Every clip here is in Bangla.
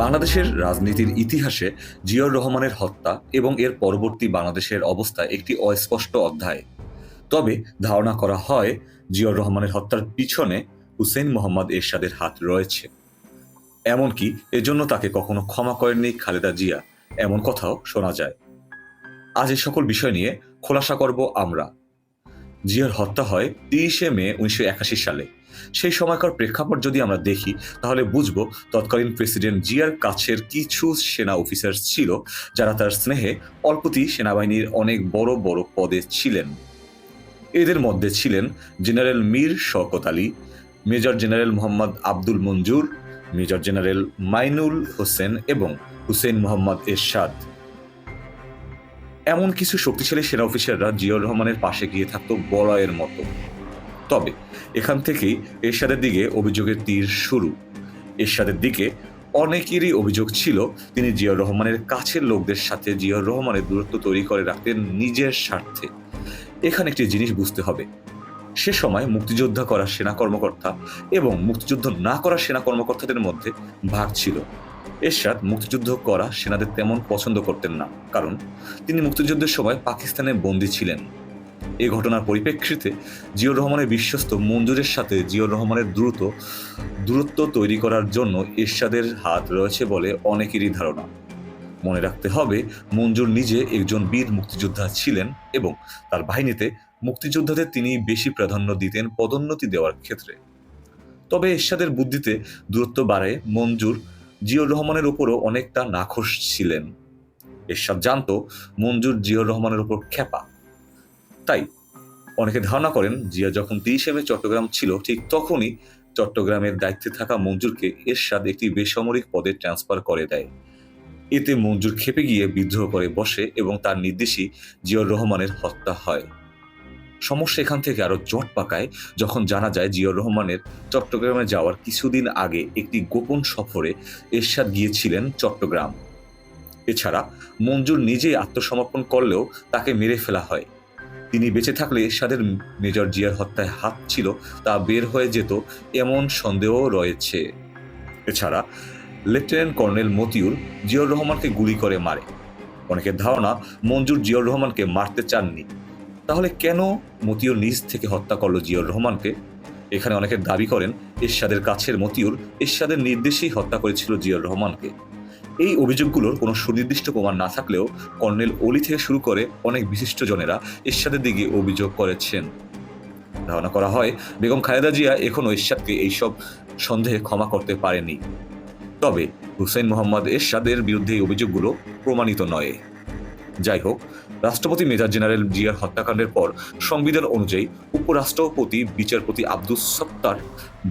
বাংলাদেশের রাজনীতির ইতিহাসে জিয়াউর রহমানের হত্যা এবং এর পরবর্তী বাংলাদেশের অবস্থা একটি অস্পষ্ট অধ্যায়। তবে ধারণা করা হয়, জিয়াউর রহমানের হত্যার পিছনে হুসেন মোহাম্মদ এরশাদের হাত রয়েছে। এমনকি এজন্য তাকে কখনো ক্ষমা করেননি খালেদা জিয়া, এমন কথাও শোনা যায়। আজ এই সকল বিষয় নিয়ে খোলাসা করব আমরা। জিয়ার হত্যা হয় তিরিশে মে উনিশশো একাশি সালে। সেই সময়কার প্রেক্ষাপট যদি আমরা দেখি, তাহলে বুঝব তৎকালীন প্রেসিডেন্ট জিয়ার কাছের কিছু সেনা অফিসার ছিল, যারা তার স্নেহে অল্পতি সেনাবাহিনীর অনেক বড় বড় পদে ছিলেন। এদের মধ্যে ছিলেন general Mir Shaukat Ali, major general Mohammad Abdul Manzur, major general Mainul Hossain এবং হুসেন মোহাম্মদ এরশাদ। এমন কিছু শক্তিশালী সেনা অফিসাররা জিয়াউর রহমানের পাশে গিয়ে থাকতো বলয়ের মতো। তবে এখান থেকেই এরশাদের দিকে অভিযোগের তীর শুরু। এরশাদের দিকে অনেকেরই অভিযোগ ছিল, তিনি জিয়াউর রহমানের কাছের লোকদের সাথে জিয়াউর রহমানের দূরত্ব তৈরি করে রাখতেন নিজের স্বার্থে। এখানে একটি জিনিস বুঝতে হবে। সে সময় মুক্তিযোদ্ধা করা সেনা কর্মকর্তা এবং মুক্তিযুদ্ধ না করা সেনা কর্মকর্তাদের মধ্যে ভাগ ছিল। এরশাদ মুক্তিযুদ্ধ করা সেনাদের তেমন পছন্দ করতেন না, কারণ তিনি মুক্তিযুদ্ধের সময় পাকিস্তানে বন্দী ছিলেন। এই ঘটনার পরিপ্রেক্ষিতে জিয়র রহমানের বিশ্বস্ত মঞ্জুরের সাথে জিয়র রহমানের দ্রুত, দূরত্ব তৈরি করার জন্য এরশাদের হাত রয়েছে বলে অনেকেরই ধারণা। মনে রাখতে হবে, মঞ্জুর নিজে একজন বীর মুক্তিযোদ্ধা ছিলেন এবং তার বাহিনীতে মুক্তিযোদ্ধাদের তিনি বেশি প্রাধান্য দিতেন পদোন্নতি দেওয়ার ক্ষেত্রে। তবে এরশাদের বুদ্ধিতে দূরত্ব বাড়ায় মঞ্জুর জিয়র রহমানের উপরও অনেকটা নাখোশ ছিলেন। এরশাদ জানতো মঞ্জুর জিয়র রহমানের উপর খেপা তাই অনেকে ধারণা করেন জিয়া যখন তিরিশে মে চট্টগ্রাম ছিল, ঠিক তখনই চট্টগ্রামের দায়িত্বে থাকা মঞ্জুরকে এরশাদ একটি বেসামরিক পদে ট্রান্সফার করে দেয়। এতে মঞ্জুর খেপে গিয়ে বিদ্রোহ করে বসে এবং তার নির্দেশই জিয়র রহমানের হত্যা হয়। সমস্যা এখান থেকে আরও জট পাকায় যখন জানা যায় জিয়র রহমানের চট্টগ্রামে যাওয়ার কিছুদিন আগে একটি গোপন সফরে এরশাদ গিয়েছিলেন চট্টগ্রাম। এছাড়া মঞ্জুর নিজেই আত্মসমর্পণ করলেও তাকে মেরে ফেলা হয়। তিনি বেঁচে থাকলে এরশাদের মেজর জিয়ার হত্যায় হাত ছিল তা বের হয়ে যেত এমন সন্দেহ রয়েছে। এছাড়া লেফটেন্যান্ট কর্নেল মতিউর জিয়র রহমানকে গুলি করে মারে। অনেকের ধারণা মঞ্জুর জিয়র রহমানকে মারতে চাননি। তাহলে কেন মতিউর নিজ থেকে হত্যা করল জিয়র রহমানকে? এখানে অনেকে দাবি করেন, এরশাদের কাছের মতিউর এরশাদের নির্দেশেই হত্যা করেছিল জিয়র রহমানকে। এই অভিযোগগুলোর কোনো সুনির্দিষ্ট প্রমাণ না থাকলেও কর্নেল অলি থেকে শুরু করে অনেক বিশিষ্ট জনেরা এরশাদের দিকে অভিযোগ করেছেন। ধারণা করা হয়, বেগম খালেদা জিয়া এখনও এরশাদকে এইসব সন্দেহে ক্ষমা করতে পারেনি। তবে হুসেন মোহাম্মদ এরশাদের বিরুদ্ধে এই অভিযোগগুলো প্রমাণিত নয়। যাই হোক, রাষ্ট্রপতি মেজর জেনারেল জিয়ার হত্যাকাণ্ডের পর সংবিধান অনুযায়ী উপরাষ্ট্রপতি বিচারপতি আব্দুস সত্তার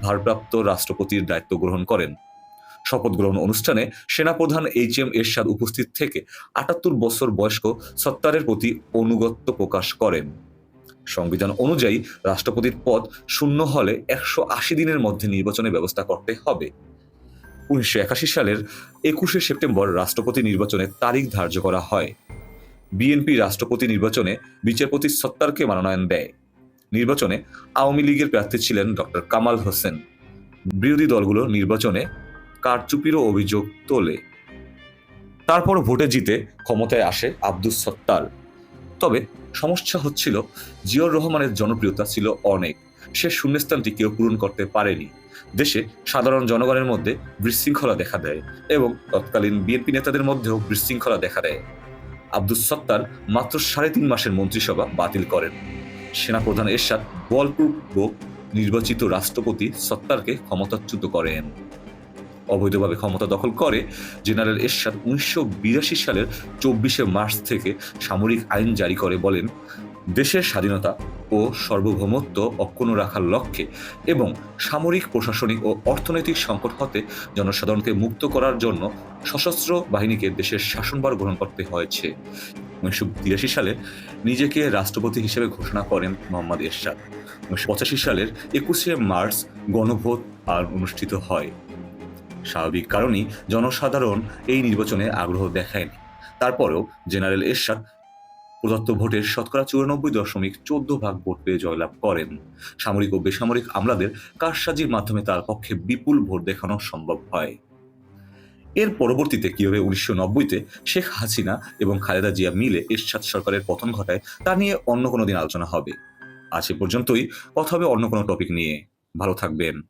ভারপ্রাপ্ত রাষ্ট্রপতির দায়িত্ব গ্রহণ করেন। শপথ গ্রহণ অনুষ্ঠানে সেনাপ্রধান এইচ এম এরশাদ উপস্থিত থেকে আটাত্তর বছর বয়স্ক সত্তারের প্রতি অনুগত্য প্রকাশ করেন। সংবিধান অনুযায়ী রাষ্ট্রপতির পদ শূন্য হলে একশো আশি দিনের মধ্যে নির্বাচনের ব্যবস্থা করতে হবে। উনিশশো একাশি সালের একুশে সেপ্টেম্বর রাষ্ট্রপতি নির্বাচনের তারিখ ধার্য করা হয়। বিএনপি রাষ্ট্রপতি নির্বাচনে বিচারপতি সত্তারকে মনোনয়ন দেয়। নির্বাচনে আওয়ামী লীগের প্রার্থী ছিলেন ডক্টর কামাল হোসেন। বিরোধী দলগুলো নির্বাচনে কারচুপিরও অভিযোগ তোলে। তারপর ভোটে জিতে ক্ষমতায় আসে আব্দুস সত্তার। তবে সমস্যা হচ্ছিল জিয়র রহমানের জনপ্রিয়তা ছিল অনেক। সে শূন্যস্থানটি কেউ পূরণ করতে পারেনি। দেশে সাধারণ জনগণের মধ্যে বিশৃঙ্খলা দেখা দেয় এবং তৎকালীন বিএনপি নেতাদের মধ্যেও বিশৃঙ্খলা দেখা দেয়। আব্দুস সত্তার মাত্র সাড়ে তিন মাসের মন্ত্রিসভা বাতিল করেন। সেনাপ্রধান এরশাদ বলপূর্বক নির্বাচিত রাষ্ট্রপতি সত্তারকে ক্ষমতাচ্যুত করেন। অবৈধভাবে ক্ষমতা দখল করে জেনারেল এরশাদ উনিশশো বিরাশি সালের চব্বিশে মার্চ থেকে সামরিক আইন জারি করে বলেন দেশের স্বাধীনতা ও সার্বভৌমত্ব অক্ষুণ্ণ রাখার লক্ষ্যে এবং সামরিক, প্রশাসনিক ও অর্থনৈতিক সংকট হতে জনসাধারণকে মুক্ত করার জন্য সশস্ত্র বাহিনীকে দেশের শাসনভার গ্রহণ করতে হয়েছে। উনিশশো বিরাশি সালে নিজেকে রাষ্ট্রপতি হিসেবে ঘোষণা করেন মোহাম্মদ এরশাদ। উনিশশো পঁচাশি সালের একুশে মার্চ গণভোট আর অনুষ্ঠিত হয়। স্বাভাবিক কারণেই জনসাধারণ এই নির্বাচনে আগ্রহ দেখায়নি। তারপরেও জেনারেল এরশাদ প্রদত্ত ভোটের শতকরা চুরানব্বই দশমিক চোদ্দ ভাগ ভোট পেয়ে জয়লাভ করেন। সামরিক ও বেসামরিক আমলাদের কারসাজির মাধ্যমে তার পক্ষে বিপুল ভোট দেখানো সম্ভব হয়। এর পরবর্তীতে কীভাবে উনিশশো নব্বইতে শেখ হাসিনা এবং খালেদা জিয়া মিলে এরশাদ সরকারের পতন ঘটায়, তা নিয়ে অন্য কোনো দিন আলোচনা হবে। আজ এ পর্যন্তই, কথা হবে অন্য কোনো টপিক নিয়ে। ভালো থাকবেন।